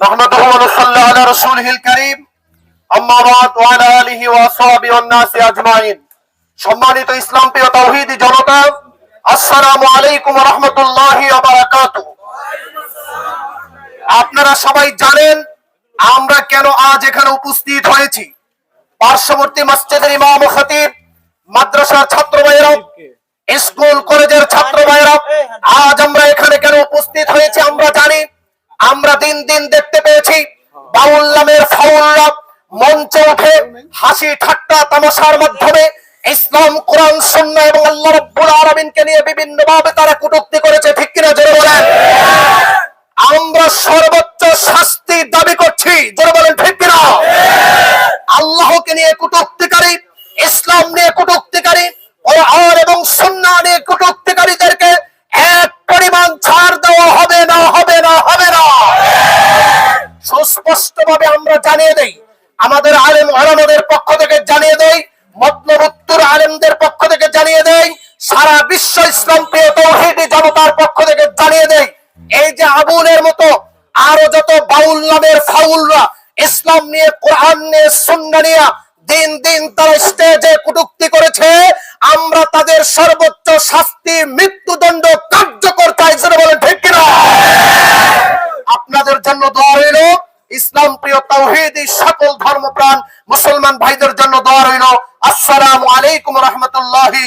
نحمده ونصلي على رسوله الكريم أما بعد وعلى آله وأصحابه والناس أجمعين সম্মানিত ইসলাম প্রিয় তৌহিদি জনতা আসসালামু আলাইকুম রহমতুল্লাহি আপনারা সবাই জানেন আমরা কেন আজ এখানে উপস্থিত হয়েছি পার্শ্ববর্তী মসজিদের ইমাম ও খতিব মাদ্রাসার ছাত্র ভাইরা স্কুল কলেজের ছাত্র ভাইরা আজ আমরা এখানে কেন উপস্থিত হয়েছি আমরা জানি আমরা দিন দিন দেখতে পেয়েছি বাউল নামের মঞ্চে উঠে হাসি ঠাট্টা তামাশার মাধ্যমে ইসলাম, কোরআন শূন্য এবং আল্লাহ রব্বুল আলামিনকে নিয়ে বিভিন্ন ভাবে তারা কটূক্তি করেছে, ঠিক কিনা জোরে বলেন? আমরা সর্বোচ্চ শাস্তি দাবি করছি, জোরে বলেন, ঠিক কিনা? আল্লাহকে নিয়ে কটূক্তিকারী সুস্পষ্টভাবে আমরা জানিয়ে দেই, আমাদের আলেম আলমদের পক্ষ থেকে জানিয়ে দেই, মতলব আলেমদের পক্ষ থেকে জানিয়ে দেই, সারা বিশ্ব ইসলাম প্রিয় তৌহিদি জনতার পক্ষ থেকে জানিয়ে দেই, এই যে আবুলের মতো আরও যত বাউল নামের ফাউলরা ইসলাম নিয়ে, কোরআন নিয়ে সুন্না নিয়ে দিন দিন তারা স্টেজে কুটুক্তি করেছে, আমরা তাদের সর্বোচ্চ শাস্তি, মৃত্যুদণ্ড কার্যকর চাই যেটা বলেন ঠিক কিনা আপনাদের জন্য দোয়া রইল ইসলাম প্রিয় তৌহিদি সকল ধর্মপ্রাণ মুসলমান ভাইদের জন্য দোয়া রইল। আসসালামু আলাইকুম রহমতুল্লাহি